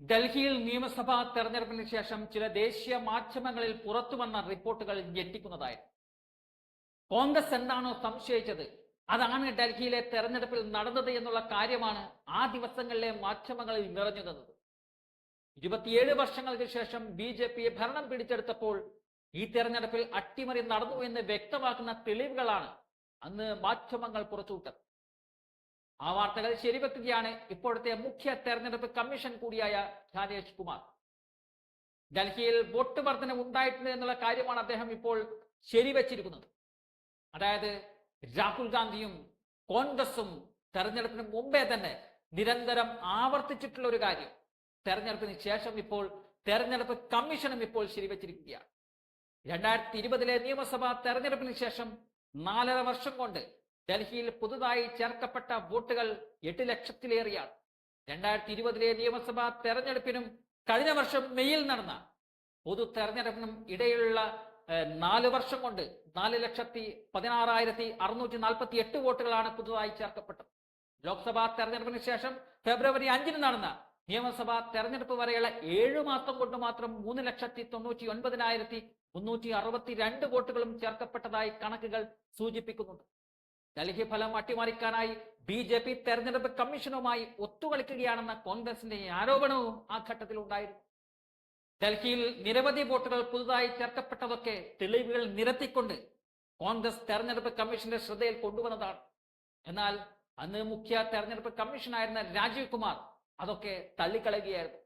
ഡൽഹിയിൽ നിയമസഭാ തെരഞ്ഞെടുപ്പിന് ശേഷം ചില ദേശീയ മാധ്യമങ്ങളിൽ പുറത്തു വന്ന റിപ്പോർട്ടുകൾ ഞെട്ടിക്കുന്നതായിരുന്നു കോൺഗ്രസ് എന്താണോ സംശയിച്ചത് അതാണ് ഡൽഹിയിലെ തെരഞ്ഞെടുപ്പിൽ നടന്നത് എന്നുള്ള കാര്യമാണ് ആ ദിവസങ്ങളിലെ മാധ്യമങ്ങളിൽ നിറഞ്ഞു നിന്നത് ഇരുപത്തിയേഴ് വർഷങ്ങൾക്ക് ശേഷം ബി ജെ പി ഭരണം പിടിച്ചെടുത്തപ്പോൾ ഈ തെരഞ്ഞെടുപ്പിൽ അട്ടിമറി നടന്നു എന്ന് വ്യക്തമാക്കുന്ന തെളിവുകളാണ് അന്ന് മാധ്യമങ്ങൾ പുറത്തുവിട്ടത്. ആ വാർത്തകൾ ശരിവെക്കുകയാണ് ഇപ്പോഴത്തെ മുഖ്യ തെരഞ്ഞെടുപ്പ് കമ്മീഷൻ കൂടിയായ ജ്ഞാനേഷ് കുമാർ. ഡൽഹിയിൽ വോട്ട് വർധന ഉണ്ടായിട്ടുണ്ട് എന്നുള്ള കാര്യമാണ് അദ്ദേഹം ഇപ്പോൾ ശരിവെച്ചിരിക്കുന്നത്. അതായത് രാഹുൽ ഗാന്ധിയും കോൺഗ്രസും തെരഞ്ഞെടുപ്പിന് മുമ്പേ തന്നെ നിരന്തരം ആവർത്തിച്ചിട്ടുള്ള ഒരു കാര്യം. തെരഞ്ഞെടുപ്പിന് ശേഷം ഇപ്പോൾ തെരഞ്ഞെടുപ്പ് കമ്മീഷനും ഇപ്പോൾ ശരിവെച്ചിരിക്കുകയാണ്. രണ്ടായിരത്തി ഇരുപതിലെ നിയമസഭാ തെരഞ്ഞെടുപ്പിന് ശേഷം നാലര വർഷം കൊണ്ട് ഡൽഹിയിൽ പുതുതായി ചേർക്കപ്പെട്ട വോട്ടുകൾ എട്ട് ലക്ഷത്തിലേറെയാണ്. രണ്ടായിരത്തി ഇരുപതിലെ നിയമസഭാ തെരഞ്ഞെടുപ്പിനും കഴിഞ്ഞ വർഷം മെയ്യിൽ നടന്ന പൊതു തെരഞ്ഞെടുപ്പിനും ഇടയിലുള്ള നാല് വർഷം കൊണ്ട് നാല് ലക്ഷത്തി പതിനാറായിരത്തി അറുന്നൂറ്റി നാൽപ്പത്തി എട്ട് വോട്ടുകളാണ് പുതുതായി ചേർക്കപ്പെട്ടത്. ലോക്സഭാ തെരഞ്ഞെടുപ്പിന് ശേഷം ഫെബ്രുവരി അഞ്ചിന് നടന്ന നിയമസഭാ തെരഞ്ഞെടുപ്പ് വരെയുള്ള ഏഴു മാസം കൊണ്ട് മാത്രം മൂന്ന് ലക്ഷത്തി തൊണ്ണൂറ്റി ഒൻപതിനായിരത്തി മുന്നൂറ്റി അറുപത്തി രണ്ട് വോട്ടുകളും ചേർക്കപ്പെട്ടതായി കണക്കുകൾ സൂചിപ്പിക്കുന്നുണ്ട്. ഡൽഹി ഫലം അട്ടിമറിക്കാനായി ബി ജെ പി തെരഞ്ഞെടുപ്പ് കമ്മീഷനുമായി ഒത്തുകളിക്കുകയാണെന്ന കോൺഗ്രസിന്റെ ആരോപണവും ആ ഘട്ടത്തിൽ ഉണ്ടായിരുന്നു. ഡൽഹിയിൽ നിരവധി വോട്ടുകൾ പുതുതായി ചേർക്കപ്പെട്ടതൊക്കെ തെളിവുകൾ നിരത്തിക്കൊണ്ട് കോൺഗ്രസ് തെരഞ്ഞെടുപ്പ് കമ്മീഷന്റെ ശ്രദ്ധയിൽ കൊണ്ടുവന്നതാണ്. എന്നാൽ അന്ന് മുഖ്യ തെരഞ്ഞെടുപ്പ് കമ്മീഷനായിരുന്ന രാജീവ് കുമാർ അതൊക്കെ തള്ളിക്കളയുകയായിരുന്നു.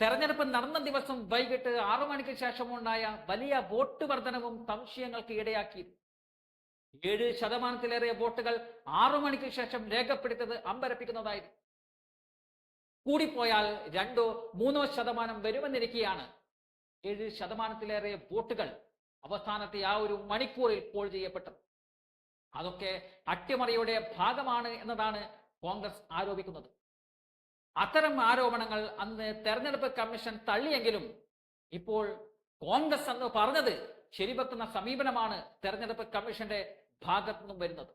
തെരഞ്ഞെടുപ്പ് നടന്ന ദിവസം വൈകിട്ട് ആറു മണിക്ക് ശേഷമുണ്ടായ വലിയ വോട്ട് വർധനവും സംശയങ്ങൾക്ക് ഇടയാക്കി. ഏഴ് ശതമാനത്തിലേറെ വോട്ടുകൾ ആറു മണിക്ക് ശേഷം രേഖപ്പെടുത്തിയത് അമ്പരപ്പിക്കുന്നതായിരുന്നു കൂടിപ്പോയാൽ രണ്ടോ മൂന്നോ ശതമാനം വരുമെന്നിരിക്കെയാണ്. ഏഴ് ശതമാനത്തിലേറെ വോട്ടുകൾ അവസാനത്തെ ആ ഒരു മണിക്കൂറിൽ പോൾ ചെയ്യപ്പെട്ടത്. അതൊക്കെ അട്ടിമറിയുടെ ഭാഗമാണ് എന്നതാണ് കോൺഗ്രസ് ആരോപിക്കുന്നത്. അത്തരം ആരോപണങ്ങൾ അന്ന് തെരഞ്ഞെടുപ്പ് കമ്മീഷൻ തള്ളിയെങ്കിലും ഇപ്പോൾ കോൺഗ്രസ് അന്ന് പറഞ്ഞത് ശരിവെക്കുന്ന സമീപനമാണ് തെരഞ്ഞെടുപ്പ് കമ്മീഷന്റെ ഭാഗത്തു നിന്നും വരുന്നത്.